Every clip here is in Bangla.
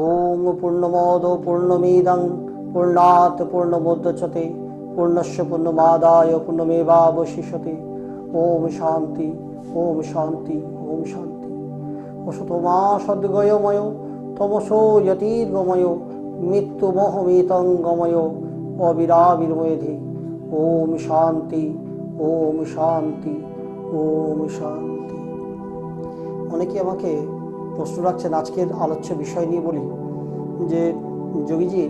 ওম পূর্ণমদ পূর্ণমিদং পূর্ণাত পূর্ণমোদচতে পূর্ণস্য পূর্ণমাদায় পূর্ণমেবাবশিষতে। ওম শান্তি ওম শান্তি ওম শান্তি। অসতমা সদ্গয়ময়, তমসো যতীর্গময়, মৃত্যুমোহমিতং গময় অবিরাবির্ময়ধি ওম শান্তি ওম শান্তি ওম শান্তি। অনেকে আমাকে প্রশ্ন রাখছেন আজকের আলোচ্য বিষয় নিয়ে বলি যে, যোগীজি,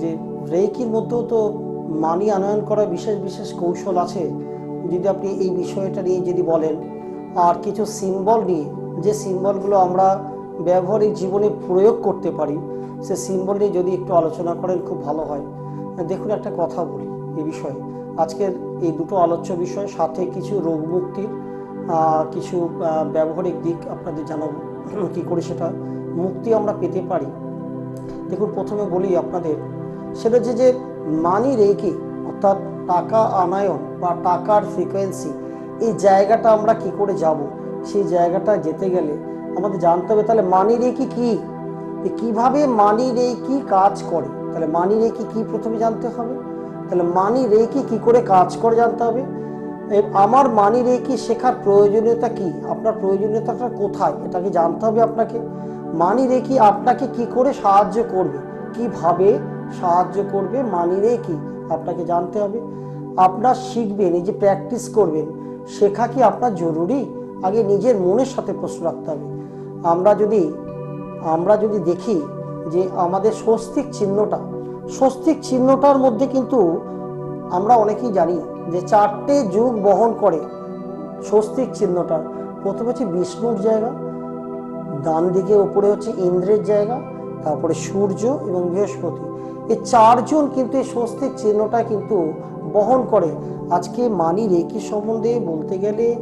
যে রেইকির মধ্যেও তো মানি আনয়ন করার বিশেষ বিশেষ কৌশল আছে। যদি আপনি এই বিষয়টা নিয়ে যদি বলেন, আর কিছু সিম্বল নিয়ে, যে সিম্বলগুলো আমরা ব্যবহারিক জীবনে প্রয়োগ করতে পারি, সে সিম্বল নিয়ে যদি একটু আলোচনা করেন খুব ভালো হয়। দেখুন একটা কথা বলি এই বিষয়ে। আজকের এই দুটো আলোচ্য বিষয়, সাথে কিছু রোগ মুক্তির কিছু ব্যবহারিক দিক আপনাদের জানাব। কি করে সেটা মুক্তি আমরা পেতে পারি। দেখুন, প্রথমে বলি আপনাদের, সেটা যে যে মানি রেখে, অর্থাৎ টাকা আনায়ন বা টাকার ফ্রিকোয়েন্সি এই জায়গাটা আমরা কি করে যাব? সেই জায়গাটা যেতে গেলে আমাদের জানতে হবে, তাহলে মানি রেখি কি? কীভাবে মানি রেখি কাজ করে? তাহলে মানি রেখি কি প্রথমে জানতে হবে? তাহলে মানি রেখি কি করে কাজ করে জানতে হবে? আমার মানি রেখি শেখার প্রয়োজনীয়তা কি? আপনার প্রয়োজনীয়তাটা কোথায়? এটাকে জানতে হবে আপনাকে? মানি রেখি আপনাকে কি করে সাহায্য করবে? কীভাবে সাহায্য করবে মানি রেখি? আপনাকে জানতে হবে। আপনার শিখবেন, এই যে প্র্যাকটিস করবেন, শেখা কি আপনার জরুরি? আগে নিজের মনের সাথে প্রশ্ন রাখতে হবে। আমরা যদি আমরা যদি দেখি যে আমাদের স্বস্তিক চিহ্নটা, স্বস্তিক চিহ্নটার মধ্যে কিন্তু আমরা অনেকেই জানি যে চারটে যুগ বহন করে স্বস্তিক চিহ্নটা। প্রথমে হচ্ছে বিষ্ণুর জায়গা, ডান দিকে উপরে হচ্ছে ইন্দ্রের জায়গা, তারপরে সূর্য এবং বৃহস্পতি। এই চারজন কিন্তু এই স্বস্তিক চিহ্নটা কিন্তু বহন করে। আজকে মানি রেকি সম্বন্ধে বলতে গেলে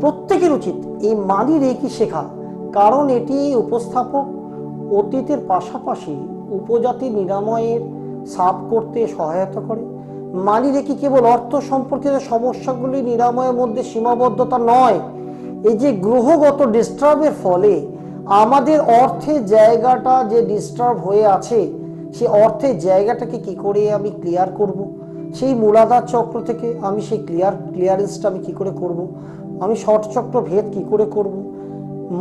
প্রত্যেকের উচিত এই মানি রেকি শেখা। কারণ এটি উপস্থাপক অতীতের পাশাপাশি উপজাতি নিরাময়ের সাফ করতে সহায়তা করে। মানি রেখি কেবল অর্থ সম্পর্কিত সমস্যাগুলি নিরাময়ের মধ্যে সীমাবদ্ধতা নয়, এই যে গ্রহগত ডিস্টার্বের ফলে আমাদের অর্থে জায়গাটা যে ডিস্টার্ব হয়ে আছে সেই অর্থের জায়গাটাকে কি করে আমি ক্লিয়ার করব। সেই মূলাধার চক্র থেকে আমি সেই ক্লিয়ার ক্লিয়ারেন্সটা আমি কি করে করব। আমি শর্ট চক্র ভেদ কি করে করব।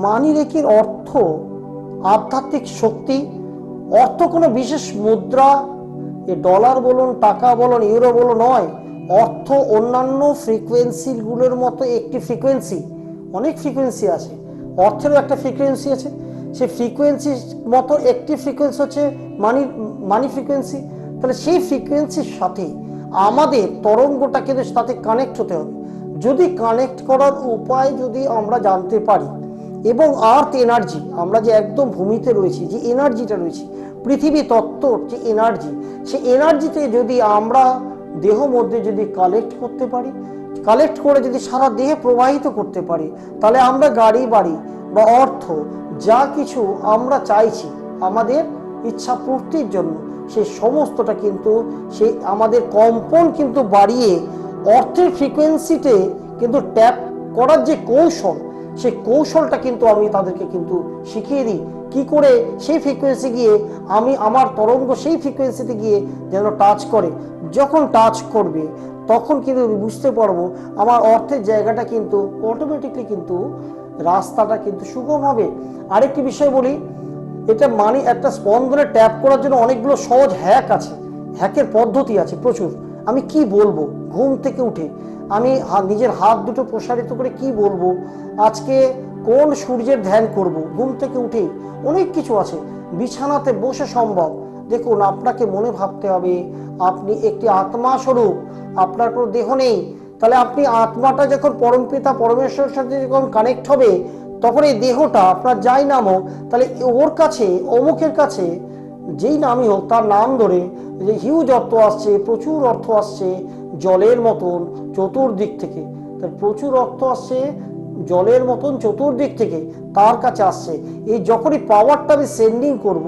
মানি রেখির অর্থ আধ্যাত্মিক শক্তি, অর্থ কোনো বিশেষ মুদ্রা এ ডলার বলুন, টাকা বলুন ইউরো বলুন নয়, অর্থ অন্যান্য ফ্রিকোয়েন্সিগুলোর মতো একটি ফ্রিকোয়েন্সি অনেক ফ্রিকোয়েন্সি আছে। অর্থেরও একটা ফ্রিকোয়েন্সি আছে। সেই ফ্রিকোয়েন্সির মতো একটি ফ্রিকোয়েন্সি হচ্ছে মানি মানি ফ্রিকোয়েন্সি তাহলে সেই ফ্রিকোয়েন্সির সাথে আমাদের তরঙ্গটা কিন্তু তাতে কানেক্ট হতে হবে। যদি কানেক্ট করার উপায় যদি আমরা জানতে পারি, এবং আর্থ এনার্জি আমরা যে একদম ভূমিতে রয়েছি, যে এনার্জিটা রয়েছে পৃথিবী তত্ত্বর যে এনার্জি সেই এনার্জিতে যদি আমরা দেহ মধ্যে যদি কালেক্ট করতে পারি কালেক্ট করে যদি সারা দেহে প্রবাহিত করতে পারি, তাহলে আমরা গাড়ি, বাড়ি বা অর্থ যা কিছু আমরা চাইছি আমাদের ইচ্ছা পূর্তির জন্য, সেই সমস্তটা কিন্তু সেই আমাদের কম্পন কিন্তু বাড়িয়ে অর্থের ফ্রিকোয়েন্সিতে কিন্তু ট্যাপ করার যে কৌশল সেই কৌশলটা কিন্তু আমি তাদেরকে কিন্তু শিখিয়ে দিই। কি করে সেই ফ্রিকোয়েন্সি গিয়ে আমি আমার তরঙ্গ সেই ফ্রিকোয়েন্সিতে গিয়ে যেন টাচ করে। যখন টাচ করবে, তখন কিন্তু আমি বুঝতে পারব আমার অর্থের জায়গাটা কিন্তু অটোমেটিকলি কিন্তু রাস্তাটা কিন্তু সুগম হবে। আরেকটি বিষয় বলি, এটা মানে একটা স্পন্দনে ট্যাপ করার জন্য অনেকগুলো সহজ হ্যাক আছে। হ্যাকের পদ্ধতি আছে প্রচুর। আমি কি বলব? ঘুম থেকে উঠে আমি নিজের হাত দুটো প্রসারিত করে কি বলব? আজকে কোন সূর্যের ধ্যান করব? ঘুম থেকে উঠে অনেক কিছু আছে। বিছানাতে বসে সম্ভব। দেখুন, আপনাকে মনে ভাবতে হবে, আপনি একটি আত্মা স্বরূপ, আপনার কোনো দেহ নেই। তাহলে আপনি আত্মাটা যখন পরমপিতা পরমেশ্বরের সাথে যখন কানেক্ট হবে, তখন এই দেহটা আপনার যাই নাম হোক তাহলে ওর কাছে, অমুকের কাছে যেই নামই হোক, তার নাম ধরে যে হিউজ অর্থ আসছে, প্রচুর অর্থ আসছে জলের মতন চতুর্দিক থেকে। তার প্রচুর অর্থ আসছে জলের মতন চতুর্দিক থেকে তার কাছে আসছে। এই যখনই পাওয়ারটা আমি সেন্ডিং করব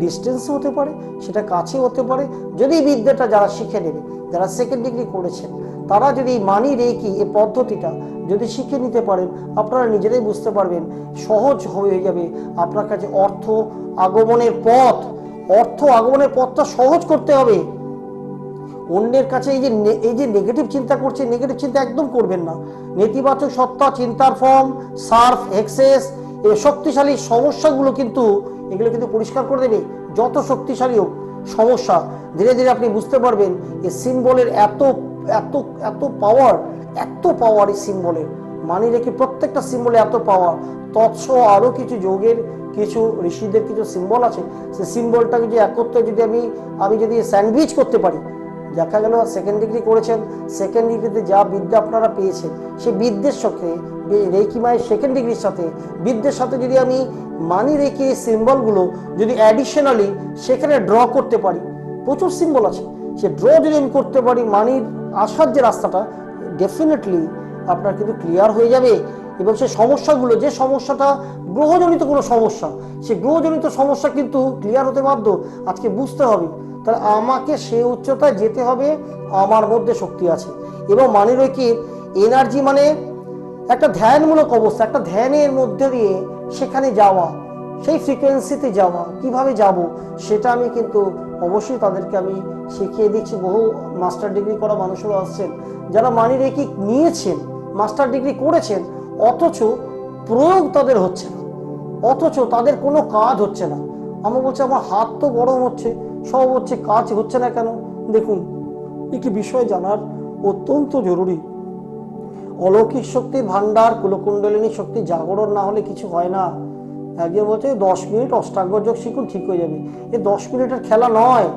ডিস্টেন্স হতে পারে, সেটা কাছে হতে পারে। যদি বিদ্যাটা যারা শিখে নেবে, যারা সেকেন্ড ডিগ্রি করেছেন, তারা যদি মানি রেখি, এই পদ্ধতিটা যদি শিখে নিতে পারেন, আপনারা নিজেরাই বুঝতে পারবেন, সহজ হয়ে যাবে আপনার কাছে অর্থ আগমনের পথ। অর্থ আগমনের পথটা সহজ করতে হবে। অন্যের কাছে এই যে এই যে নেগেটিভ চিন্তা করছে নেগেটিভ চিন্তা একদম করবেন না। নেতিবাচক সত্তা, চিন্তার ফর্ম সার্ফ এক্সেস এই শক্তিশালী সমস্যাগুলো কিন্তু এগুলো কিন্তু পরিষ্কার করে দেবে, যত শক্তিশালী হোক। সমস্যা ধীরে ধীরে আপনি বুঝতে পারবেন এই সিম্বলের এত এত এত পাওয়ার এত পাওয়ার এই সিম্বলের মানে রেখে প্রত্যেকটা সিম্বলে এত পাওয়ার তৎস আরও কিছু যোগের কিছু ঋষিদের কিছু সিম্বল আছে, সেই সিম্বলটাকে যদি একত্রে যদি আমি আমি যদি স্যান্ডউইচ করতে পারি, দেখা গেল সেকেন্ড ডিগ্রি করেছেন সেকেন্ড ডিগ্রিতে যা বিদ্যা আপনারা পেয়েছেন, সেই বিদ্যের সাথে রেকি মায়ের সেকেন্ড ডিগ্রির সাথে, বিদ্যের সাথে যদি আমি মানি রেখে এই সিম্বলগুলো যদি অ্যাডিশনালি সেখানে ড্র করতে পারি, প্রচুর সিম্বল আছে, সে ড্র যদি আমি করতে পারি, মানির আসার যে রাস্তাটা ডেফিনেটলি আপনার কিন্তু ক্লিয়ার হয়ে যাবে। এবং সেই সমস্যাগুলো, যে সমস্যাটা গ্রহজনিত কোনো সমস্যা, সেই গ্রহজনিত সমস্যা কিন্তু ক্লিয়ার হতে বাধ্য। আজকে বুঝতে হবে, তাহলে আমাকে সে উচ্চতায় যেতে হবে, আমার মধ্যে শক্তি আছে। এবং মানে কি এনার্জি মানে একটা ধ্যানমূলক অবস্থা, একটা ধ্যানের মধ্যে দিয়ে সেখানে যাওয়া, সেই ফ্রিকোয়েন্সিতে যাওয়া, কীভাবে যাব, সেটা আমি কিন্তু অবশ্যই তাদেরকে আমি শিখিয়ে দিচ্ছি। বহু মাস্টার ডিগ্রি করা মানুষেরও আসছেন, যারা মানি রেখি নিয়েছেন মাস্টার ডিগ্রি করেছেন অথচ প্রয়োগ তাদের হচ্ছে না। অথচ তাদের কোনো কাজ হচ্ছে না। আমার বলছে, আমার হাত তো গরম হচ্ছে, সব হচ্ছে, কাজ হচ্ছে না কেন? দেখুন একটি বিষয় জানার অত্যন্ত জরুরি। অলৌকিক শক্তির ভান্ডার কুলকুণ্ডলিনী শক্তি জাগরণ না হলে কিছু হয় না। একজন বলছে, দশ মিনিট অষ্টাঙ্গ যোগ শিখুন, ঠিক হয়ে যাবে। এ দশ মিনিটের খেলা নয়।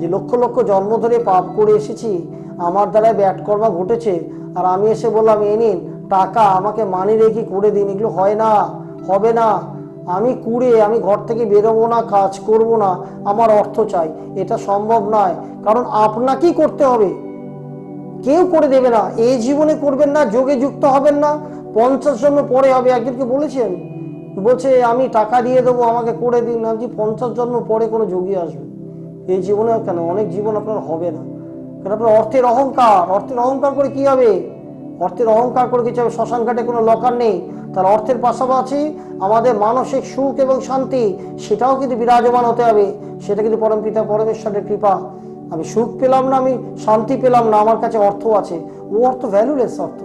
যে লক্ষ লক্ষ জন্ম ধরে পাপ করে এসেছি, আমার দ্বারা ব্যাট কর্মা ঘটেছে, আর আমি এসে বললাম এ নিন টাকা আমাকে মানি রেখে করে দিন। এগুলো হয় না, হবে না। আমি কুড়ে, আমি ঘর থেকে বেরোবো না, কাজ করব না, আমার অর্থ চাই। এটা সম্ভব নয়। কারণ আপনাকেই করতে হবে। কেউ করে দেবে না। এই জীবনে করবেন না, যোগে যুক্ত হবেন না। পঞ্চাশ জন্ম পরে হবে। একজনকে বলেছেন বলছে, আমি টাকা দিয়ে দেবো, আমাকে করে দিন। না যে পঞ্চাশ জন্ম পরে কোনো যোগী আসবে। এই জীবনে কেন? অনেক জীবন আপনার হবে না। কারণ আপনার অর্থের অহংকার। অর্থের অহংকার করে কি হবে? অর্থের অহংকার করে কিছু শ্মশান ঘাটে কোনো লকার নেই। তার অর্থের পাশাপাশি আমাদের মানসিক সুখ এবং শান্তি সেটাও কিন্তু বিরাজমান হতে হবে। সেটা কিন্তু পরম পিতা পরমেশ্বরের কৃপা। আমি সুখ পেলাম না আমি শান্তি পেলাম না আমার কাছে অর্থ আছে। ও অর্থ ভ্যালুলেস অর্থ।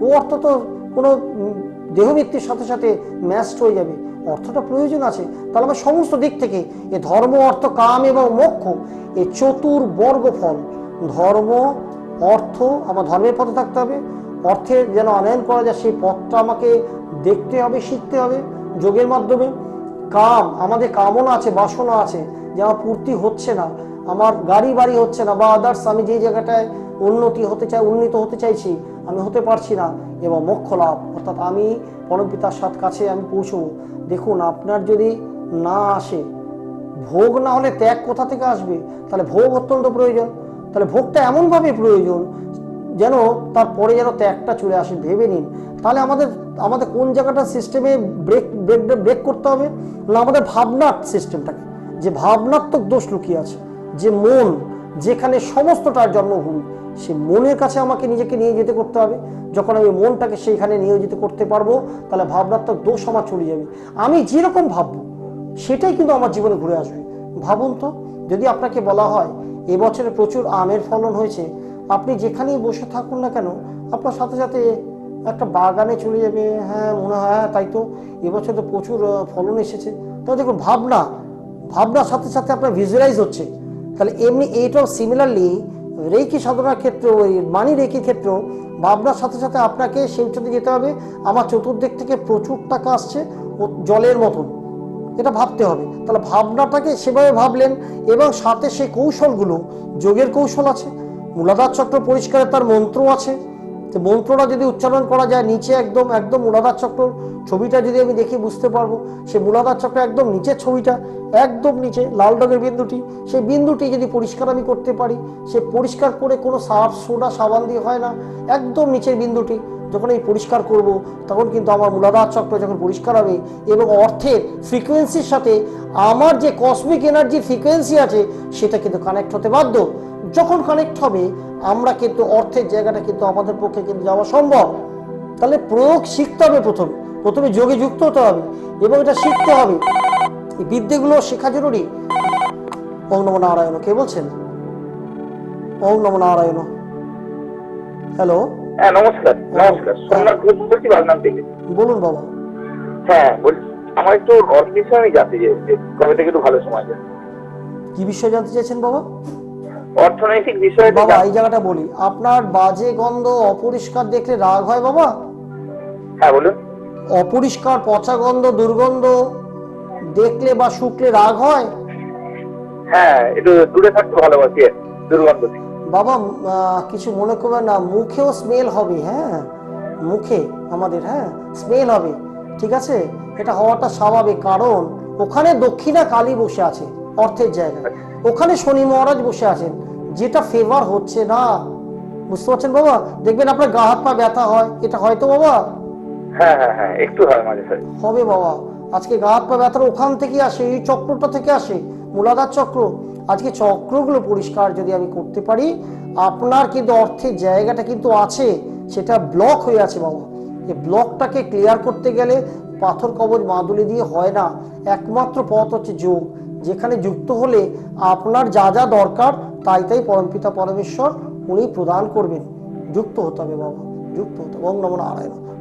ও অর্থ তো কোনো উম, দেহব্যক্তির সাথে সাথে ম্যাচড হয়ে যাবে। অর্থটা প্রয়োজন আছে। তাহলে আমার সমস্ত দিক থেকে এ ধর্ম অর্থ কাম এবং মোক্ষ এই চতুর্বর্গ ফল ধর্ম অর্থ আমার ধর্মের পথে থাকতে হবে। অর্থের যেন আনয়ন করা যায়, সেই পথটা আমাকে দেখতে হবে, শিখতে হবে যোগের মাধ্যমে। কাম, আমাদের কামনা আছে, বাসনা আছে যে আমার পূর্তি হচ্ছে না, আমার গাড়ি বাড়ি হচ্ছে না, বা আদার্স আমি যে জায়গাটায় উন্নতি হতে চাই, উন্নীত হতে চাইছি, আমি হতে পারছি না, এবং মোক্ষ লাভ। অর্থাৎ আমি পরমপিতার সাথ কাছে আমি পৌঁছবো। দেখুন, আপনার যদি না আসে, ভোগ না হলে ত্যাগ কোথা থেকে আসবে? তাহলে ভোগ অত্যন্ত প্রয়োজন। তাহলে ভোগটা এমনভাবে প্রয়োজন যেন তারপরে যেন ত্যাগটা চলে আসে, ভেবে নিন। তাহলে আমাদের আমাদের কোন জায়গাটা সিস্টেমে ব্রেক ব্রেক ব্রেক করতে হবে? না, আমাদের ভাবনার সিস্টেমটাকে যে ভাবনাত্মক দোষ লুকিয়ে আছে, যে মন, যেখানে সমস্তটার জন্মভূমি, সে মনের কাছে আমাকে নিজেকে নিয়ে যেতে করতে হবে। যখন আমি মনটাকে সেইখানে নিয়োজিত করতে পারব, তাহলে ভাবনাত্মক দোষ আমার চলে যাবে। আমি যেরকম ভাববো, সেটাই কিন্তু আমার জীবনে ঘুরে আসবে। ভাবুন তো, যদি আপনাকে বলা হয়, এবছরে প্রচুর আমের ফলন হয়েছে আপনি যেখানেই বসে থাকুন না কেন, আপনার সাথে সাথে একটা বাগানে চলে যাবে। হ্যাঁ মনে হয় হ্যাঁ তাই তো। এবছর তো প্রচুর ফলন এসেছে। তো দেখুন, ভাবনা, ভাবনার সাথে সাথে আপনার ভিজুয়ালাইজ হচ্ছে। তাহলে এমনি এইটাও সিমিলারলি রেকি সাধনার ক্ষেত্রে ওই মানি রেকির ক্ষেত্রেও ভাবনার সাথে সাথে আপনাকে সেই উচ্চতে যেতে হবে। আমার চতুর্দিক থেকে প্রচুর টাকা আসছে জলের মতন। এটা ভাবতে হবে। তাহলে ভাবনাটাকে সেভাবে ভাবলেন এবং সাথে সেই কৌশলগুলো, যোগের কৌশল আছে। মূলাধার চক্র পরিষ্কারের তার মন্ত্র আছে। তো মন্ত্রটা যদি উচ্চারণ করা যায় নিচে একদম একদম মূলাধার চক্র, ছবিটা যদি আমি দেখি বুঝতে পারব, সে মূলাধার চক্র একদম নিচের ছবিটা, একদম নিচে লাল রঙের বিন্দুটি সেই বিন্দুটি যদি পরিষ্কার আমি করতে পারি, সে পরিষ্কার করে কোনো সাফ সোডা সাবান দিয়ে হয় না, একদম নিচের বিন্দুটি যখন আমি পরিষ্কার করব, তখন কিন্তু আমার মূলাধার চক্র যখন পরিষ্কার হবে এবং অর্থের ফ্রিকোয়েন্সির সাথে আমার যে কসমিক এনার্জির ফ্রিকোয়েন্সি আছে, সেটা কিন্তু কানেক্ট হতে বাধ্য। যখন কানেক্ট হবে, আমরা কিন্তু অর্থের জায়গাটা কিন্তু আমাদের পক্ষে কিন্তু যাওয়া সম্ভব। তাহলে প্রয়োগ শিখতে হবে প্রথম। প্রথমে যোগে যুক্ত হতে হবে এবং এটা শিখতে হবে। এই বিদ্যেগুলো শেখা জরুরি। ওম নম নারায়ণ। কে বলছেন? ওম নম নারায়ণ। হ্যালো? হ্যাঁ নমস্কার নমস্কার। সোমনাথ ঘোষ বলছি বাগনান থেকে বলুন বাবা। হ্যাঁ বলছি আমার একটু অর্থ বিষয়ে আমি জানতে চাইছি কবে থেকে একটু ভালো সময় যায় কি বিষয় জানতে চাইছেন বাবা? অর্থনৈতিক বিষয়ে বাবা এই জায়গাটা বলি আপনার বাজে গন্ধ অপরিষ্কার দেখলে রাগ হয় বাবা? হ্যাঁ বলুন। অপরিষ্কার পচা গন্ধ দুর্গন্ধ দেখলে বা শুকলে রাগ হয়? হ্যাঁ একটু দূরে থাকতে ভালোবাসি দুর্গন্ধ থেকে। বাবা কিছু মনে করবেন না মুখেও স্মেল হবে হ্যাঁ? মুখে আমাদের হ্যাঁ? স্মেল হবে ঠিক আছে? এটা হওয়াটা স্বাভাবিক কারণ ওখানে দক্ষিণা কালী বসে আছে অর্থের জায়গায়। ওখানে শনি মহারাজ বসে আছেন যেটা ফেভার হচ্ছে না। বুঝতে পারছেন বাবা? দেখবেন আপনার গা হাত পা ব্যথা হয় এটা হয়তো বাবা? হ্যাঁ হ্যাঁ হ্যাঁ একটু হয় মাঝে হবে বাবা। আজকে গা হাত পা ব্যথা ওখান থেকে আসে এই চক্রটা থেকে আসে মূলাধার চক্র। আজকে চক্রগুলো পরিষ্কার যদি আমি করতে পারি, আপনার কিন্তু অর্থের জায়গাটা কিন্তু আছে, সেটা ব্লক হয়ে আছে বাবা। এই ব্লকটাকে ক্লিয়ার করতে গেলে পাথর কবজ মাদুলি দিয়ে হয় না, একমাত্র পথ হচ্ছে যোগ, যেখানে যুক্ত হলে আপনার যা যা দরকার তাই তাই পরমপিতা পরমেশ্বর উনি প্রদান করবেন। যুক্ত হতে হবে বাবা, যুক্ত হতে হবে। ওম নমঃ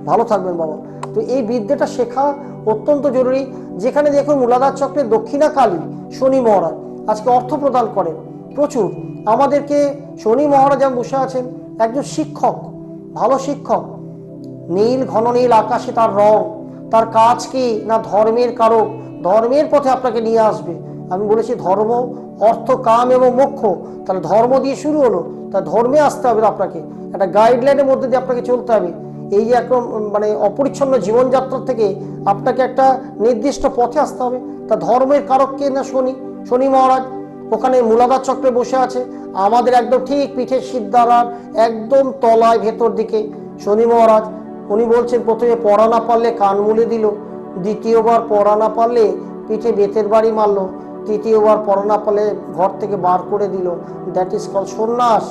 ভালো থাকবেন বাবা। তো এই বিদ্যাটা শেখা অত্যন্ত জরুরি। যেখানে দেখুন মূলাধার চক্রের দক্ষিণা কালী শনি মহারাজ আজকে অর্থ প্রদান করেন। প্রচুর। আমাদেরকে শনি মহারাজ যেমন বসে আছেন। একজন শিক্ষক, ভালো শিক্ষক। নীল, ঘন নীল আকাশে তার রং, তার কাজ কি না ধর্মের কারক? ধর্মের পথে আপনাকে নিয়ে আসবে। আমি বলেছি, ধর্ম, অর্থ, কাম এবং মোক্ষ। তাহলে ধর্ম দিয়ে শুরু হলো। তা ধর্মে আসতে হবে আপনাকে। একটা গাইডলাইনের মধ্যে দিয়ে আপনাকে চলতে হবে। এই যে একদম মানে অপরিচ্ছন্ন জীবনযাত্রা থেকে আপনাকে একটা নির্দিষ্ট পথে আসতে হবে। তা ধর্মের কারক কে না শনি? শনি মহারাজ ওখানে মূলাধার চক্রে বসে আছে। আমাদের একদম ঠিক পিঠের সিদ্ধারার একদম তলায় ভেতর দিকে। শনি মহারাজ, উনি বলছেন, প্রথমে পড়া না পারলে কান মুলে দিল। দ্বিতীয়বার পড়া না পারলে পিঠে বেতের বাড়ি মারলো। তৃতীয়বার পড়া না পারলে ঘর থেকে বার করে দিল। দ্যাট ইজ কল সন্ন্যাস।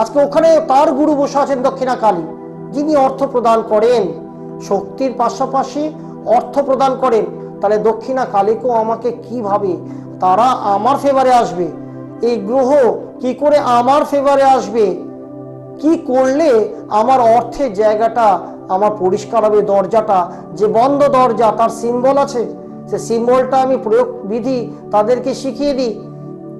আজকে ওখানে তার গুরু বসে আছেন দক্ষিণা কালী, যিনি অর্থ প্রদান করেন। শক্তির পাশাপাশি অর্থ প্রদান করেন। তাহলে দক্ষিণা কালীকেও আমাকে কীভাবে তারা আমার ফেভারে আসবে। এই গ্রহ কি করে আমার ফেভারে আসবে? কি করলে আমার অর্থের জায়গাটা, আমার পরিষ্কার হবে দরজাটা? যে বন্ধ দরজা, তার সিম্বল আছে। সে সিম্বলটা আমি প্রয়োগ বিধি তাদেরকে শিখিয়ে দিই।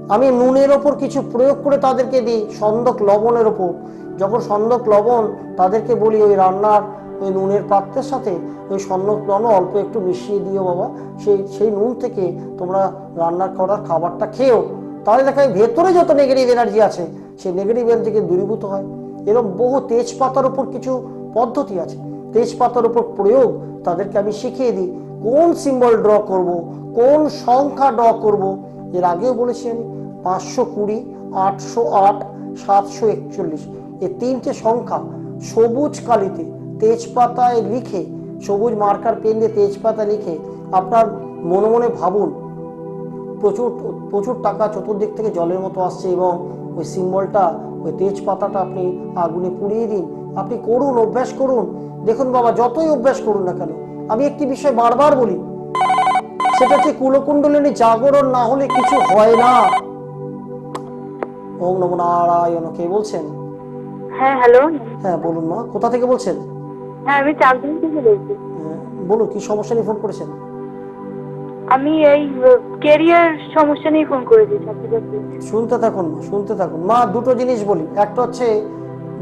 আমি নুনের ওপর কিছু প্রয়োগ করে তাদেরকে দিই, সন্দক লবণের ওপর। যখন সন্দক লবণ তাদেরকে বলি, ওই রান্নার ওই নুনের পাত্রের সাথে ওই লবণ অল্প একটু মিশিয়ে দিও বাবা। সেই সেই নুন থেকে তোমরা রান্নার করার খাবারটা খেও তাহলে দেখা যায় ভেতরে যত নেগেটিভ এনার্জি আছে, সেই নেগেটিভ এনার্জি দূরীভূত হয়। এরকম বহু তেজপাতার উপর কিছু পদ্ধতি আছে। তেজপাতার উপর প্রয়োগ তাদেরকে আমি শিখিয়ে দিই, কোন সিম্বল ড্র করব, কোন সংখ্যা ড্র করব। এর আগেও বলেছি আমি, পাঁচশো কুড়ি, আটশো আট, সাতশো একচল্লিশ। এই তিনটে সংখ্যা সবুজ কালিতে তেজপাতায় লিখে সবুজ মার্কার পেন দিয়ে তেজপাতা লিখে আপনার মনে মনে ভাবুন প্রচুর প্রচুর টাকা চতুর্দিক থেকে জলের মতো আসছে এবং ওই সিম্বলটা ওই তেজপাতাটা আপনি আগুনে পুড়িয়ে দিন। আপনি করুন অভ্যাস করুন। দেখুন বাবা যতই অভ্যাস করুন না কেন আমি একটি বিষয় বারবার বলি সেটা হচ্ছে কুলকুণ্ডলিনী জাগরণ না হলে কিছু হয় না। ওম নম নারায়ণ কে বলছেন? হ্যাঁ হ্যালো। হ্যাঁ বলুন মা কোথা থেকে বলছেন? হ্যাঁ আমি থেকে বলছি। হ্যাঁ, বলুন কি সমস্যা নিয়ে ফোন করেছেন? আমি এই কেরিয়ার সমস্যা নিয়ে ফোন করেছি শুনতে থাকুন শুনতে থাকুন। মা দুটো জিনিস বলি। একটা হচ্ছে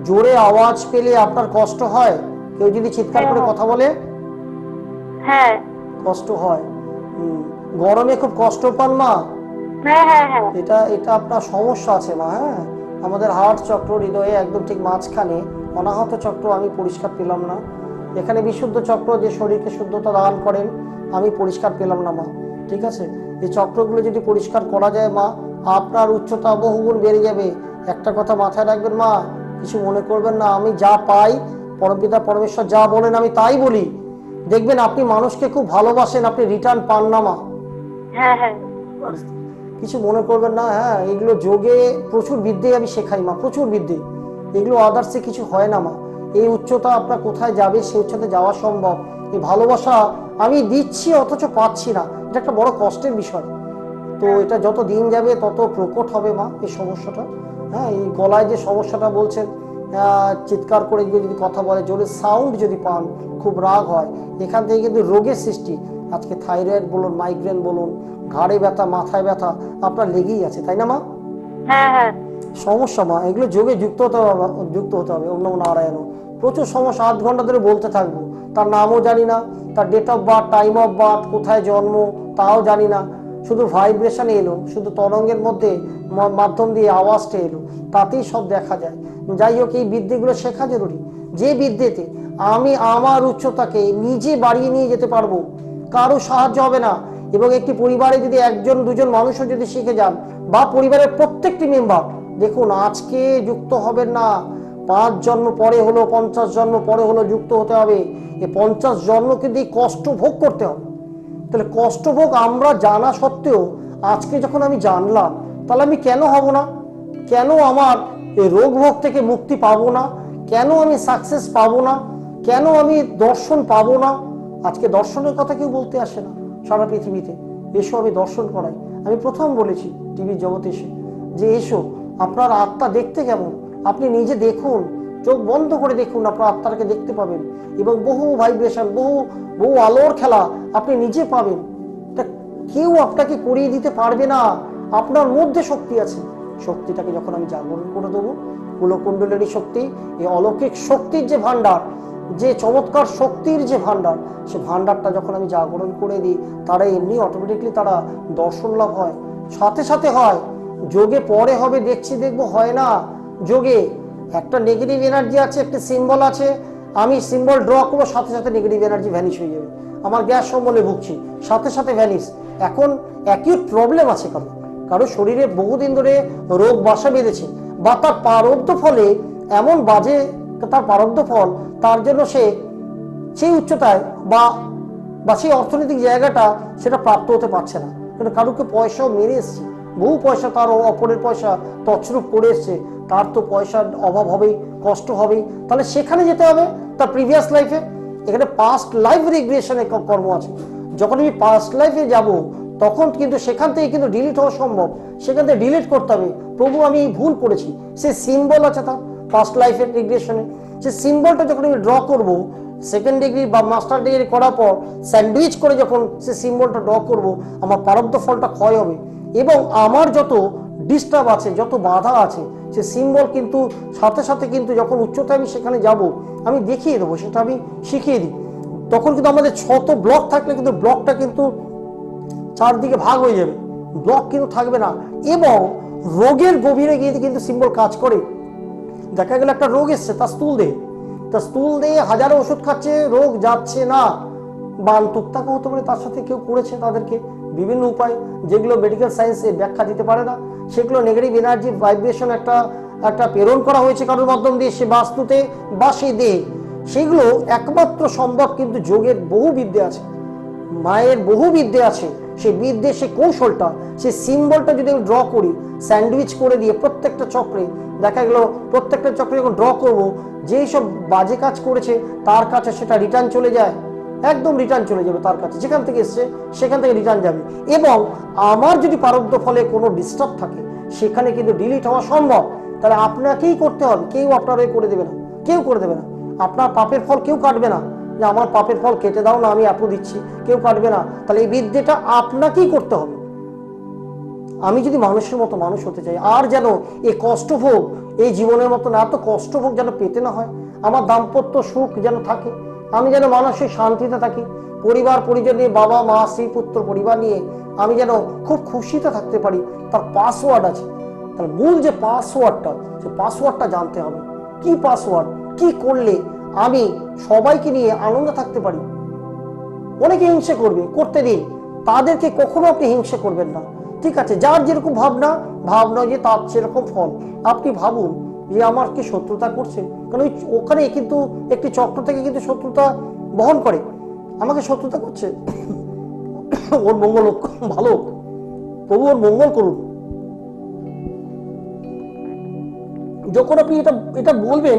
জোরে আওয়াজ পেলে আপনার কষ্ট হয়? কেউ যদি চিৎকার করে কথা বলে? হ্যাঁ। কষ্ট হয়। গরমে খুব কষ্ট পান মা? হ্যাঁ হ্যাঁ হ্যাঁ। এটা এটা আপনার সমস্যা আছে মা হ্যাঁ? আমাদের হার্ট চক্র হৃদয়ে একদম ঠিক মাঝখানে অনাহত চক্র আমি পরিষ্কার পেলাম না। এখানে বিশুদ্ধ চক্র যে শরীরকে শুদ্ধতা দান করেন আমি পরিষ্কার পেলাম না মা। ঠিক আছে? এই চক্রগুলো যদি পরিষ্কার করা যায় মা আপনার উচ্চতা বহুগুণ বেড়ে যাবে। একটা কথা মাথায় রাখবেন মা কিছু মনে করবেন না আমি যা পাই পরমপিতা পরমেশ্বর যা বলেন আমি তাই বলি। দেখবেন আপনি মানুষকে খুব ভালোবাসেন আপনি রিটার্ন পান না মা। হ্যাঁ হ্যাঁ। কিছু মনে করবেন না হ্যাঁ এগুলো যোগে প্রচুর বিদ্যে আমি শেখাই মা প্রচুর বিদ্যে এগুলো আদার্সে কিছু হয় না মা। এই উচ্চতা আপনার কোথায় যাবে, সেই উচ্চতা যাওয়া সম্ভব। এই ভালোবাসা আমি দিচ্ছি, অথচ পাচ্ছি না। এটা একটা বড় কষ্টের বিষয়। তো এটা যত দিন যাবে, তত প্রকট হবে মা এই সমস্যাটা। হ্যাঁ এই গলায় যে সমস্যাটা বলছেন চিৎকার করে যদি কথা বলে, জোরে সাউন্ড যদি পান, খুব রাগ হয়, এখান থেকে কিন্তু রোগের সৃষ্টি। আজকে থাইরয়েড বলুন মাইগ্রেন বলুন, ঘাড়ে ব্যথা, মাথায় ব্যথা, আপনার লেগেই আছে, তাই না মা? হ্যাঁ হ্যাঁ। সমস্যা মা এগুলো যোগে যুক্ত হতে হবে, যুক্ত হতে হবে অন্য নারায়ণ প্রচুর সমস্যা আধ ঘণ্টা ধরে বলতে থাকব। তার নামও জানি না, তার date of birth time of birth কোথায় জন্ম, তাও জানি না। শুধু ভাইব্রেশন এলো, শুধু তরঙ্গের মধ্যে মাধ্যম দিয়ে আওয়াজটা এলো, তাতেই সব দেখা যায়। যাই হোক, এই বিদ্যেগুলো শেখা জরুরি। যে বিদ্যেতে আমি আমার উচ্চতাকে নিজে বাড়িয়ে নিয়ে যেতে পারব, কারও সাহায্য হবে না। এবং একটি পরিবারে যদি একজন, দুজন মানুষও যদি শিখে যান, বা পরিবারের প্রত্যেকটি মেম্বার দেখুন, আজকে যুক্ত হবেন না। পাঁচ জন্ম পরে হলো পঞ্চাশ জন্ম পরে হলো যুক্ত হতে হবে। এই পঞ্চাশ জন্ম কিন্তু এই কষ্ট ভোগ করতে হবে। তাহলে কষ্ট ভোগ আমরা জানা সত্ত্বেও আজকে যখন আমি জানলাম, তাহলে আমি কেন হব না? কেন আমার এই রোগ ভোগ থেকে মুক্তি পাবো না? কেন আমি সাকসেস পাবো না? কেন আমি দর্শন পাবো না? আজকে দর্শনের কথা কেউ বলতে আসে না সারা পৃথিবীতে। এসো আমি দর্শন করাই। আমি প্রথম বলেছি টিভির জগতে এসে যে এসো আপনার আত্মা দেখতে কেমন? আপনি নিজে দেখুন, চোখ বন্ধ করে দেখুন, আপনার আত্মাকে দেখতে পাবেন। এবং বহু ভাইব্রেশন বহু বহু আলোর খেলা আপনি নিজে পাবেন। তা কেউ আপনাকে করিয়ে দিতে পারবে না। আপনার মধ্যে শক্তি আছে। শক্তিটাকে যখন আমি জাগরণ করে দেবো কুলকুণ্ডলেরই শক্তি, এই অলৌকিক শক্তির যে ভান্ডার যে চমৎকার শক্তির যে ভান্ডার সে ভান্ডারটা যখন আমি জাগরণ করে দিই, তারা এমনি অটোমেটিকলি তারা দর্শন লাভ হয়। সাথে সাথে হয় যোগে পরে হবে, দেখছি, দেখব, হয় না। যোগে একটা নেগেটিভ এনার্জি আছে, একটা সিম্বল আছে, আমি সিম্বল ড্র করব, সাথে সাথে নেগেটিভ এনার্জি ভ্যানিশ হয়ে যাবে। আমার গ্যাস সম্বলে ভুগছি, সাথে সাথে ভ্যানিশ এখন অ্যাকিউট প্রবলেম আছে কারও। কারও শরীরে বহুদিন ধরে রোগ বাসা বেঁধেছে, বা তার পারব্ধ ফলে এমন বাজে তার পারব্ধ ফল, তার জন্য সে সেই উচ্চতায় বা বা সেই অর্থনৈতিক জায়গাটা সেটা প্রাপ্ত হতে পারছে না। কিন্তু কারুকে পয়সাও মেরে এসছে। বহু পয়সা তার অপরের পয়সা তছরূপ করে এসছে। তার তো পয়সার অভাব হবেই, কষ্ট হবেই। তাহলে সেখানে যেতে হবে তার প্রিভিয়াস লাইফে এখানে পাস্ট লাইফ রিগ্রেশনের কর্ম আছে। যখন আমি পাস্ট লাইফে যাব, তখন কিন্তু সেখান থেকে কিন্তু ডিলিট হওয়া সম্ভব। সেখান থেকে ডিলিট করতে হবে। প্রভু, আমি ভুল করেছি। সে সিম্বল আছে তার ফার্স্ট লাইফের রিগ্রেশনে সে সিম্বলটা যখন আমি ড্র করব সেকেন্ড ডিগ্রি বা মাস্টার ডিগ্রি করার পর স্যান্ডউইচ করে যখন সে সিম্বলটা ড্র করব, আমার প্রারব্ধ ফলটা ক্ষয় হবে। এবং আমার যত ডিস্টার্ব আছে, যত বাধা আছে, সে সিম্বল কিন্তু সাথে সাথে কিন্তু যখন উচ্চতায় আমি সেখানে যাব, আমি দেখিয়ে দেবো, সেটা আমি শিখিয়ে দিই। তখন কিন্তু আমাদের শত ব্লক থাকলে কিন্তু ব্লকটা কিন্তু চারদিকে ভাগ হয়ে যাবে। ব্লক কিন্তু থাকবে না। এবং রোগের গভীরে গিয়ে কিন্তু সিম্বল কাজ করে, দেখা গেল একটা রোগ এসছে, তার স্থূল দেহে। তার স্থূল দেহে হাজারো ওষুধ খাচ্ছে, রোগ যাচ্ছে না। বা টুকটাকও হতে পারে তার সাথে কেউ করেছে তাদেরকে। বিভিন্ন উপায় যেগুলো মেডিকেল সায়েন্সে ব্যাখ্যা দিতে পারে না, সেগুলো নেগেটিভ এনার্জি ভাইব্রেশন একটা একটা প্রেরণ করা হয়েছে কারোর মাধ্যম দিয়ে সে বাস্তুতে বা সেই দেহে। সেগুলো একমাত্র সম্ভব কিন্তু যোগের বহু বিদ্যে আছে। মায়ের বহু বিদ্যে আছে। সেই বিদ্যে, সে কৌশলটা সেই সিম্বলটা যদি আমি ড্র করি স্যান্ডউইচ করে দিয়ে প্রত্যেকটা চক্রে, দেখা গেল প্রত্যেকটা চক্রে যখন ড্র করব, যেই সব বাজে কাজ করেছে, তার কাছে সেটা রিটার্ন চলে যায়। একদম রিটার্ন চলে যাবে তার কাছে। যেখান থেকে এসছে, সেখান থেকে রিটার্ন যাবে। এবং আমার যদি প্রারব্ধ ফলে কোনো ডিস্টার্ব থাকে, সেখানে কিন্তু ডিলিট হওয়া সম্ভব। তাহলে আপনাকেই করতে হবে। কেউ আপনার হয়ে করে দেবে না। কেউ করে দেবে না। আপনার পাপের ফল কেউ কাটবে না। যে আমার পাপের ফল কেটে দাও না, আমি এত দিচ্ছি, কেউ কাটবে না। তাহলে এই বিদ্যেটা আপনাকেই করতে হবে। আমি যদি মানুষের মতো মানুষ হতে চাই, আর যেন এই কষ্টভোগ, এই জীবনের মতন এত কষ্টভোগ যেন পেতে না হয়, আমার দাম্পত্য সুখ যেন থাকে আমি যেন মানসিক শান্তিতে থাকি, পরিবার, পরিজন নিয়ে, বাবা, মা, স্ত্রী, পুত্র, পরিবার নিয়ে আমি যেন খুব খুশিতে থাকতে পারি। তার পাসওয়ার্ড আছে। তার মূল যে পাসওয়ার্ডটা সে পাসওয়ার্ডটা জানতে হবে। কি পাসওয়ার্ড কি করলে আমি সবাইকে নিয়ে আনন্দে থাকতে পারি? অনেকে হিংসে করবে, করতে দিন। তাদেরকে কখনো আপনি হিংসে করবেন না। ঠিক আছে, যার যেরকম ভাবনা ভাবনা যে তার সেরকম ফল। আপনি ভাবুন যে আমার কি শত্রুতা করছে? কারণ ওই ওখানে কিন্তু একটি চক্র থেকে কিন্তু শত্রুতা বহন করে। আমাকে শত্রুতা করছে। ওর মঙ্গল ভালো প্রভু ওর মঙ্গল করুন। যখন আপনি এটা এটা বলবেন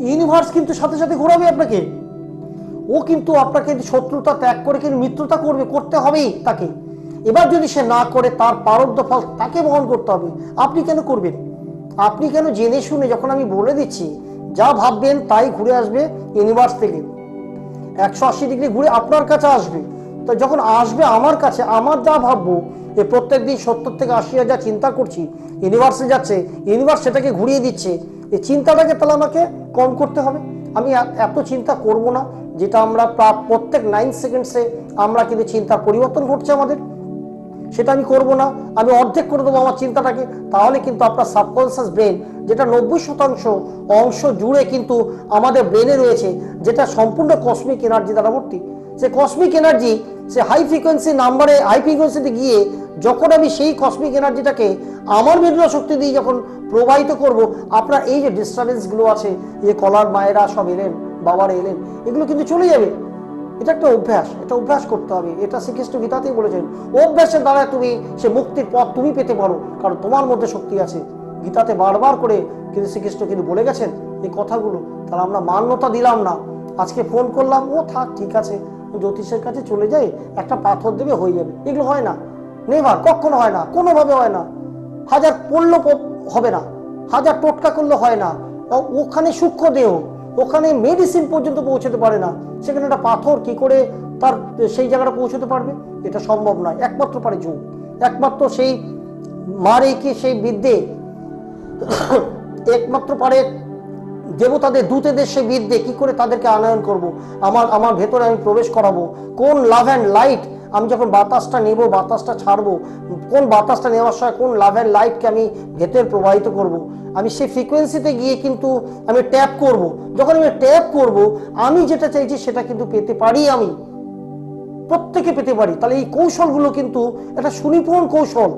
ইউনিভার্স কিন্তু সাথে সাথে ঘোরাবে আপনাকে। ও কিন্তু আপনাকে শত্রুতা ত্যাগ করে কিন্তু মিত্রতা করবে, করতে হবেই তাকে। এবার যদি সে না করে, তার পারদ্য ফল তাকে বহন করতে হবে। আপনি কেন করবেন? আপনি কেন জেনে শুনে যখন আমি বলে দিচ্ছি, যা ভাববেন তাই ঘুরে আসবে ইউনিভার্স থেকে। একশো আশি ডিগ্রি ঘুরে আপনার কাছে আসবে। তো যখন আসবে আমার কাছে, আমার যা ভাববো যে প্রত্যেক দিন সত্তর থেকে আশি হাজার চিন্তা করছি ইউনিভার্সে যাচ্ছে ইউনিভার্স সেটাকে ঘুরিয়ে দিচ্ছে এই চিন্তাটাকে তাহলে আমাকে কম করতে হবে। আমি এত চিন্তা করব না, যেটা আমরা প্রা- প্রত্যেক নাইন সেকেন্ডসে আমরা কিন্তু চিন্তার পরিবর্তন ঘটছে আমাদের। সেটা আমি করব না, আমি অর্ধেক করে দেবো আমার চিন্তাটাকে। তাহলে কিন্তু আপনার সাবকনসিয়াস ব্রেন যেটা নব্বই শতাংশ অংশ জুড়ে কিন্তু আমাদের ব্রেনে রয়েছে, যেটা সম্পূর্ণ কসমিক এনার্জি দ্বারা ভর্তি। সে কসমিক এনার্জি সে হাই ফ্রিকোয়েন্সি নাম্বারে হাই ফ্রিকোয়েন্সিতে গিয়ে যখন আমি সেই কসমিক এনার্জিটাকে আমার মেরুনা শক্তি দিয়ে যখন প্রবাহিত করব, আপনার এই যে ডিস্টারবেন্সগুলো আছে যে কলার মায়েরা সব এলেন, বাবারা এলেন, এগুলো কিন্তু চলে যাবে। এটা একটা অভ্যাস, এটা অভ্যাস করতে হবে। এটা শ্রীকৃষ্ণ গীতাতেই বলেছেন, অভ্যাসের দ্বারা তুমি সে মুক্তির পথ তুমি পেতে পারো, কারণ তোমার মধ্যে শক্তি আছে। গীতাতে বারবার করে কিন্তু শ্রীকৃষ্ণ কিন্তু বলে গেছেন এই কথাগুলো। তাহলে আমরা মান্যতা দিলাম না। আজকে ফোন করলাম, ও থাক, ঠিক আছে। জ্যোতিষের কাছে চলে যাই, একটা পাথর দেবে, হয়ে যাবে। এগুলো হয় না। নেভার কখনো হয় না, কোনোভাবে হয় না। হাজার পড়ল হবে না। হাজার টোটকা করলে হয় না। ওখানে সূক্ষ্ম দেহ ওখানে মেডিসিন পর্যন্ত পৌঁছতে পারে না। সেখানে একটা পাথর কি করে তার সেই জায়গাটা পৌঁছতে পারবে? এটা সম্ভব নয়। একমাত্র পারে যোগ। একমাত্র সেই মারে কি সেই বিদ্যে? একমাত্র পারে দেবতাদের, দূতেদের সে বিদ্যে। কি করে তাদেরকে আনয়ন করব? আমার আমার ভেতরে আমি প্রবেশ করাবো। কোন লাভ অ্যান্ড লাইট আমি যখন বাতাসটা নেব, বাতাসটা ছাড়বো, কোন বাতাসটা নেওয়ার সময়, কোন লাভ অ্যান্ড লাইটকে আমি ভেতরে প্রবাহিত করব। আমি সেই ফ্রিকোয়েন্সিতে গিয়ে কিন্তু আমি ট্যাপ করব। যখন আমি ট্যাপ করব, আমি যেটা চাইছি সেটা কিন্তু পেতে পারি আমি প্রত্যেকে পেতে পারি তাহলে এই কৌশলগুলো কিন্তু একটা সুনিপুণ কৌশল,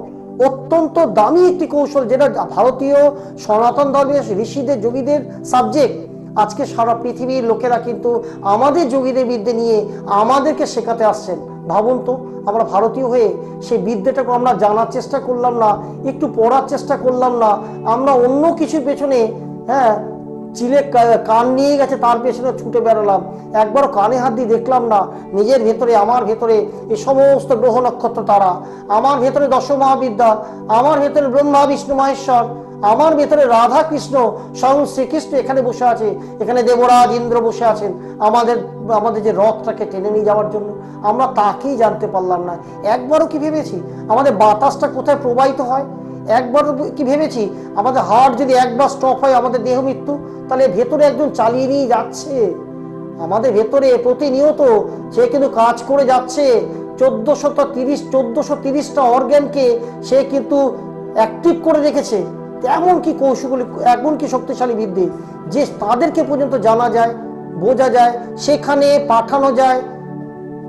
অত্যন্ত দামি একটি কৌশল যেটা ভারতীয় সনাতন ধর্মের ঋষিদের, যোগীদের সাবজেক্ট আজকে সারা পৃথিবীর লোকেরা কিন্তু আমাদের যোগীদের বিদ্যে নিয়ে আমাদেরকে শেখাতে আসছেন ভাবুন তো, আমরা ভারতীয় হয়ে সেই বিদ্যাটাকে আমরা জানার চেষ্টা করলাম না, একটু পড়ার চেষ্টা করলাম না, আমরা অন্য কিছুর পেছনে হ্যাঁ চিলে কান নিয়ে গেছে, তার পেছনে ছুটে বেরোলাম একবারও কানে হাত দিয়ে দেখলাম না, নিজের ভেতরে, আমার ভেতরে এই সমস্ত গ্রহ নক্ষত্র তারা। আমার ভেতরে দশ মহাবিদ্যা আমার ভেতরে ব্রহ্মা, বিষ্ণু, মহেশ্বর আমার ভেতরে রাধা কৃষ্ণ স্বয়ং শ্রীকৃষ্ণ এখানে বসে আছে, এখানে দেবরাজ ইন্দ্র বসে আছেন। আমাদের আমাদের যে রথটাকে টেনে নিয়ে যাওয়ার জন্য আমরা তাকেই জানতে পারলাম না। একবারও কি ভেবেছি? আমাদের বাতাসটা কোথায় প্রবাহিত হয়? একবার কি ভেবেছি? আমাদের হার্ট যদি একবার স্টপ হয়, আমাদের দেহ মৃত্যু, তাহলে ভেতরে একজন চালিয়ে নিয়ে যাচ্ছে। আমাদের ভেতরে প্রতিনিয়ত সে কিন্তু কাজ করে যাচ্ছে। চোদ্দশো তিরিশ, চোদ্দশো তিরিশটা অর্গ্যানকে সে কিন্তু অ্যাক্টিভ করে রেখেছে। এমন কি কৌশলগুলি এমন কি শক্তিশালী বৃদ্ধি যে তাদেরকে পর্যন্ত জানা যায়, বোঝা যায়, সেখানে পাঠানো যায়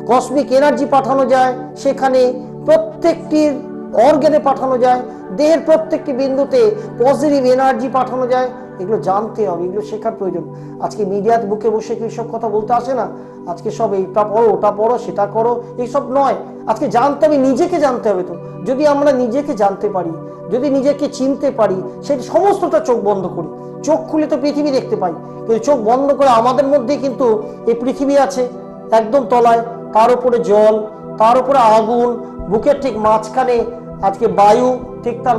কসমিক এনার্জি পাঠানো যায়, সেখানে প্রত্যেকটির অর্গানে পাঠানো যায়, দেহের প্রত্যেকটি বিন্দুতে পজিটিভ এনার্জি পাঠানো যায়, এগুলো জানতে হবে, এগুলো শেখার প্রয়োজন। আজকে মিডিয়াতে বুকে বসে কি সব কথা বলতে আসে না? আজকে সব এইটা পড়ো, ওটা পড়ো, সেটা করো, এইসব নয়। আজকে জানতে হবে, নিজেকে জানতে হবে তো। যদি আমরা নিজেকে জানতে পারি, যদি নিজেকে চিনতে পারি সেটা সমস্তটা চোখ বন্ধ করি। চোখ খুলে তো পৃথিবী দেখতে পাই। কিন্তু চোখ বন্ধ করে আমাদের মধ্যে কিন্তু এই পৃথিবী আছে, একদম তলায়। তার উপরে জল, তার উপরে আগুন, বুকের ঠিক মাঝখানে আজকে বায়ু ঠিক তার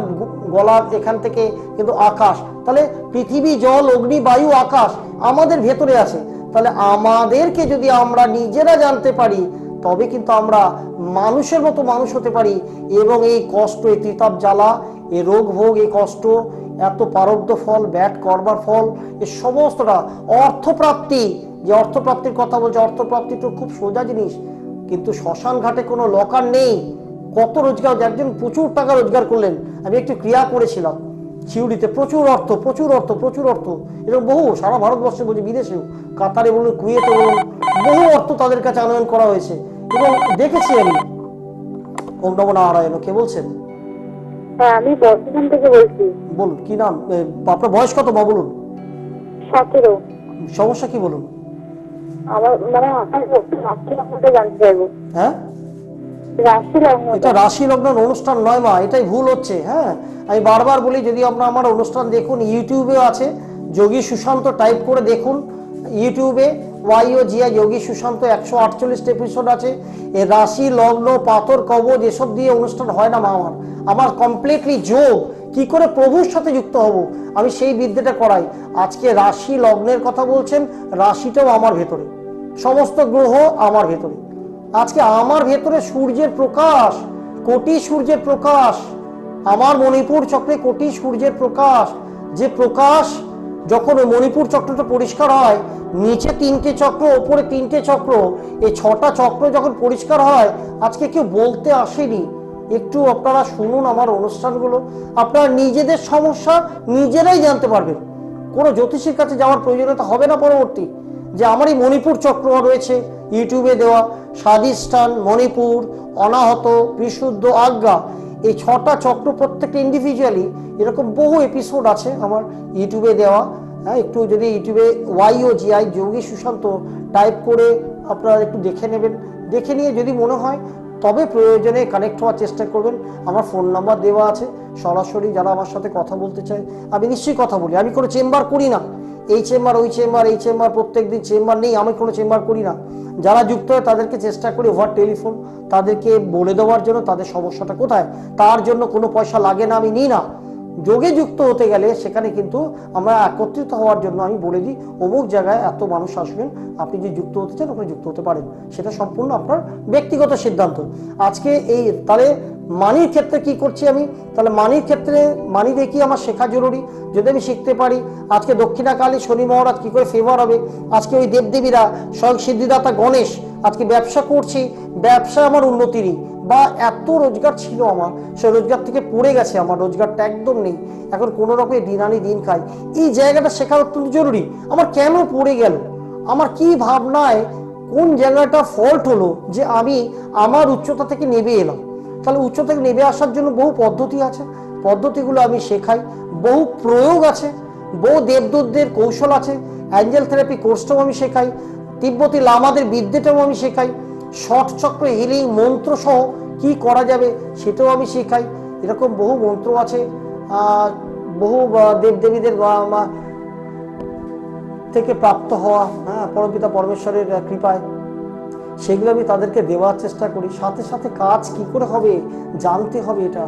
গলার এখান থেকে কিন্তু আকাশ। তাহলে পৃথিবী, জল, অগ্নি, বায়ু, আকাশ আমাদের ভেতরে আছে। তাহলে আমাদেরকে যদি আমরা নিজেরা জানতে পারি, তবে কিন্তু আমরা মানুষের মতো মানুষ হতে পারি। এবং এই কষ্ট, এই তিতাব জ্বালা, এই রোগ ভোগ, এই কষ্ট, এত পারব্ধ ফল, ব্যাট, করবার ফল, এ সমস্তটা অর্থপ্রাপ্তি। যে অর্থপ্রাপ্তির কথা বলছে, অর্থপ্রাপ্তি তো খুব সোজা জিনিস। কিন্তু শ্মশান ঘাটে কোনো লকার নেই। কত রোজগার একজন প্রচুর টাকা রোজগার করলেন। আমি একটু ক্রিয়া করেছিলাম সিউড়িতে প্রচুর অর্থ প্রচুর অর্থ প্রচুর অর্থ। এরকম বহু সারা ভারতবর্ষে বলছি বিদেশেও কাতারে বলুন কুয়েতে বলুন বহু অর্থ তাদের কাছে আনয়ন করা হয়েছে। এবং দেখেছি আমি ওম নম নারায়ণ কে বলছেন? হ্যাঁ আমি বর্ধমান থেকে বলছি। বলুন কি নাম? আপনার বয়স কত বা বলুন। সতেরো। সমস্যা কি বলুন? আমার মানে লগ্নটা জানতে চাইব হ্যাঁ? এটা রাশি লগ্ন অনুষ্ঠান নয় মা এটাই ভুল হচ্ছে হ্যাঁ? আমি বারবার বলি যদি আপনার আমার অনুষ্ঠান দেখুন ইউটিউবেও আছে যোগী সুশান্ত টাইপ করে দেখুন। ইউটিউবে ওয়াইও জিয়া যোগী সুশান্ত একশো আটচল্লিশটা এপিসোড আছে। এ রাশি লগ্ন পাথর কবজ এসব দিয়ে অনুষ্ঠান হয় না মা আমার। আমার কমপ্লিটলি যোগ। কি করে প্রভুর সাথে যুক্ত হব? আমি সেই বিদ্যাটা করাই। আজকে রাশি লগ্নের কথা বলছেন রাশিটাও আমার ভেতরে। সমস্ত গ্রহ আমার ভেতরে। আজকে আমার ভেতরে সূর্যের প্রকাশ, কোটি সূর্যের প্রকাশ, আমার মণিপুর চক্রে কোটি সূর্যের প্রকাশ, যে প্রকাশ যখন ওই মণিপুর চক্রটা পরিষ্কার হয়, নিচে তিনটে চক্র, ওপরে তিনটে চক্র, এই ছটা চক্র যখন পরিষ্কার হয়, আজকে কেউ বলতে আসেনি। একটু আপনারা শুনুন আমার অনুষ্ঠানগুলো। আপনারা নিজেদের সমস্যা নিজেরাই জানতে পারবেন। কোনো জ্যোতিষীর কাছে যাওয়ার প্রয়োজনীয়তা হবে না পরবর্তী। যে আমার এই মণিপুর চক্র রয়েছে ইউটিউবে দেওয়া, স্বাধিষ্ঠান, মণিপুর, অনাহত, বিশুদ্ধ আজ্ঞা, এই ছটা চক্র প্রত্যেকটা ইন্ডিভিজুয়ালি এরকম বহু এপিসোড আছে আমার ইউটিউবে দেওয়া। হ্যাঁ একটু যদি ইউটিউবে Y O G I Yogi Sushant type করে আপনারা একটু দেখে নেবেন। দেখে নিয়ে যদি মনে হয় তবে প্রয়োজনে কানেক্ট হওয়ার চেষ্টা করবেন। আমার ফোন নাম্বার দেওয়া আছে। সরাসরি যারা আমার সাথে কথা বলতে চায়, আমি নিশ্চয়ই কথা বলি। আমি কোনো চেম্বার করি না। এই চেম্বার ওই চেম্বার এই চেম্বার প্রত্যেক দিন চেম্বার নেই, আমি কোনো চেম্বার করি না। যারা যুক্ত হয়, তাদেরকে চেষ্টা করি ওভার টেলিফোন তাদেরকে বলে দেওয়ার জন্য তাদের সমস্যাটা কোথায়? তার জন্য কোনো পয়সা লাগে না, আমি নিই না। যোগে যুক্ত হতে গেলে সেখানে কিন্তু আমরা একত্রিত হওয়ার জন্য আমি বলে দিই, অমুক জায়গায় এত মানুষ আসবেন, আপনি যে যুক্ত হতে চান ওখানে যুক্ত হতে পারেন। সেটা সম্পূর্ণ আপনার ব্যক্তিগত সিদ্ধান্ত। আজকে এই, তাহলে মানির ক্ষেত্রে কি করছি আমি? তাহলে মানির ক্ষেত্রে, মানি দেখি আমার শেখা জরুরি, যদি আমি শিখতে পারি, আজকে দক্ষিণাকালী শনি মহারাজ কি করে ফেভার হবে? আজকে ওই দেবদেবীরা স্বয়ং সিদ্ধিদাতা গণেশ, আজকে ব্যবসা করছি, ব্যবসা আমার উন্নতি নেই। বা এত রোজগার ছিল আমার, সে রোজগার থেকে পড়ে গেছে আমার, রোজগারটা একদম নেই। এখন কোনো রকমের দিন আনি দিন খাই। এই জায়গাটা শেখা অত্যন্ত জরুরি। আমার কেন পড়ে গেল? আমার কি ভাবনায় কোন জায়গাটা ফল্ট হলো যে আমি আমার উচ্চতা থেকে নেবে এলাম? তাহলে উচ্চতা থেকে নেবে আসার জন্য বহু পদ্ধতি আছে। পদ্ধতিগুলো আমি শেখাই। বহু প্রয়োগ আছে। বহু দেবদূতদের কৌশল আছে। অ্যাঞ্জেল থেরাপি কোর্সটাও আমি শেখাই। তিব্বতী লামাদের বিদ্যেটাও আমি শেখাই। চক্র হিলিং মন্ত্র সহ কি করা যাবে সেটাও আমি শেখাই। এরকম বহু মন্ত্র আছে বহু দেবদেবীদের থেকে প্রাপ্ত হওয়া হ্যাঁ পরমপিতা পরমেশ্বরের কৃপায়। সেগুলো আমি তাদেরকে দেওয়ার চেষ্টা করি। সাথে সাথে কাজ কি করে হবে জানতে হবে এটা।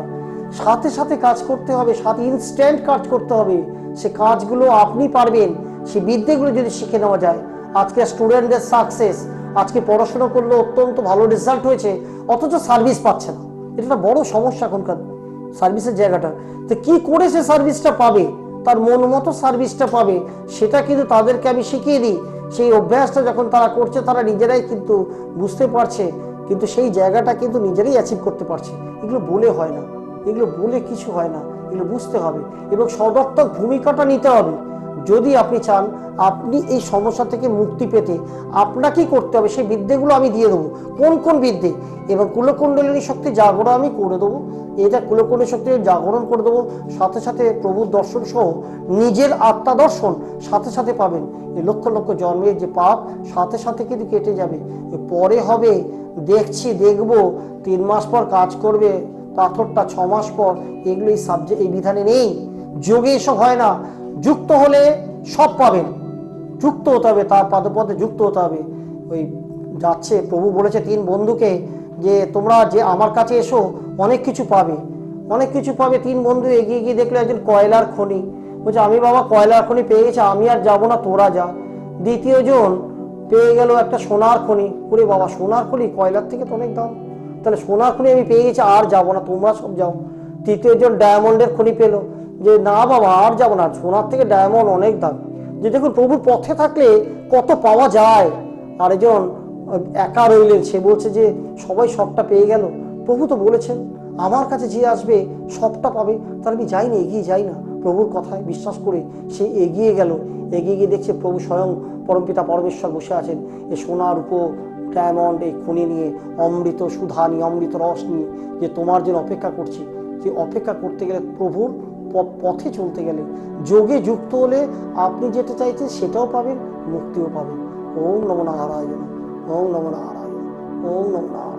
সাথে সাথে কাজ করতে হবে, সাথে ইনস্ট্যান্ট কাজ করতে হবে। সে কাজগুলো আপনি পারবেন, সে বিদ্যেগুলো যদি শিখে নেওয়া যায়। আজকে স্টুডেন্টদের সাকসেস আজকে পড়াশোনা করলে অত্যন্ত ভালো রেজাল্ট হয়েছে, অথচ সার্ভিস পাচ্ছে না। এটা একটা বড় সমস্যা এখনকার সার্ভিসের জায়গাটা। তো কি করে সে সার্ভিসটা পাবে? তার মন মতো সার্ভিসটা পাবে, সেটা কিন্তু তাদেরকে আমি শিখিয়ে দিই। সেই অভ্যাসটা যখন তারা করছে, তারা নিজেরাই কিন্তু বুঝতে পারছে, কিন্তু সেই জায়গাটা কিন্তু নিজেরাই অ্যাচিভ করতে পারছে। এগুলো বলে হয় না। এগুলো বলে কিছু হয় না। এগুলো বুঝতে হবে। এবং সদর্থক ভূমিকাটা নিতে হবে। যদি আপনি চান, আপনি এই সমস্যা থেকে মুক্তি পেতে আপনাকেই করতে হবে। সেই বিদ্যেগুলো আমি দিয়ে দেবো। কোন কোন বিদ্যে? এবং কুলকুণ্ডলিনী শক্তি জাগরণ আমি করে দেবো। এটা কুলকুণ্ডলী শক্তি জাগরণ করে দেবো। সাথে সাথে প্রভুর দর্শন সহ নিজের আত্মা দর্শন সাথে সাথে পাবেন। এই লক্ষ লক্ষ জন্মের যে পাপ, সাথে সাথে কিন্তু কেটে যাবে। পরে হবে, দেখছি, দেখব, তিন মাস পর কাজ করবে, পাথরটা ছ মাস পর, এগুলো এই সাবজেক্ট এই বিধানে নেই। যোগে এসব হয় না। যুক্ত হলে সব পাবেন যুক্ত হতে হবে, তার পাদপথে যুক্ত হতে হবে। ওই যাচ্ছে, প্রভু বলেছে তিন বন্ধুকে যে তোমরা যে আমার কাছে এসো, অনেক কিছু পাবে। অনেক কিছু পাবে, তিন বন্ধু এগিয়ে গিয়ে দেখল একজন কয়লার খনি। বলছে, আমি বাবা কয়লার খনি পেয়ে গেছি, আমি আর যাব না, তোরা যা। দ্বিতীয় জন পেয়ে গেল একটা সোনার খনি। ওরে বাবা, সোনার খনি? কয়লার থেকে তো অনেক দাম। তাহলে সোনার খনি আমি পেয়ে গেছি, আর যাব না, তোমরা সব যাও। তৃতীয় জন ডায়মন্ডের খনি পেল। যে না বাবা, আর যাব না। সোনার থেকে ডায়মন্ড অনেক দাম। যে দেখুন, প্রভুর পথে থাকলে কত পাওয়া যায়। আর একজন একা রইলেন, সে বলছে যে, সবাই সবটা পেয়ে গেল। প্রভু তো বলেছেন, আমার কাছে যে আসবে, সবটা পাবে। তাহলে আমি যাই না, এগিয়ে যাই না। প্রভুর কথায় বিশ্বাস করে সে এগিয়ে গেল। এগিয়ে গিয়ে দেখছে প্রভু স্বয়ং পরমপিতা পরমেশ্বর বসে আছেন। এ সোনার উপ ডায়মন্ড এই খুনি নিয়ে, অমৃত সুধা নিয়ে, অমৃত রস নিয়ে, যে তোমার জন্য অপেক্ষা করছি। যে অপেক্ষা করতে গেলে প্রভুর পথে চলতে গেলে। যোগে যুক্ত হলে আপনি যেটা চাইছেন সেটাও পাবেন, মুক্তিও পাবেন। ওম নমনা নারায়ণ, ওম নমনা নারায়ণ, ওম নমনা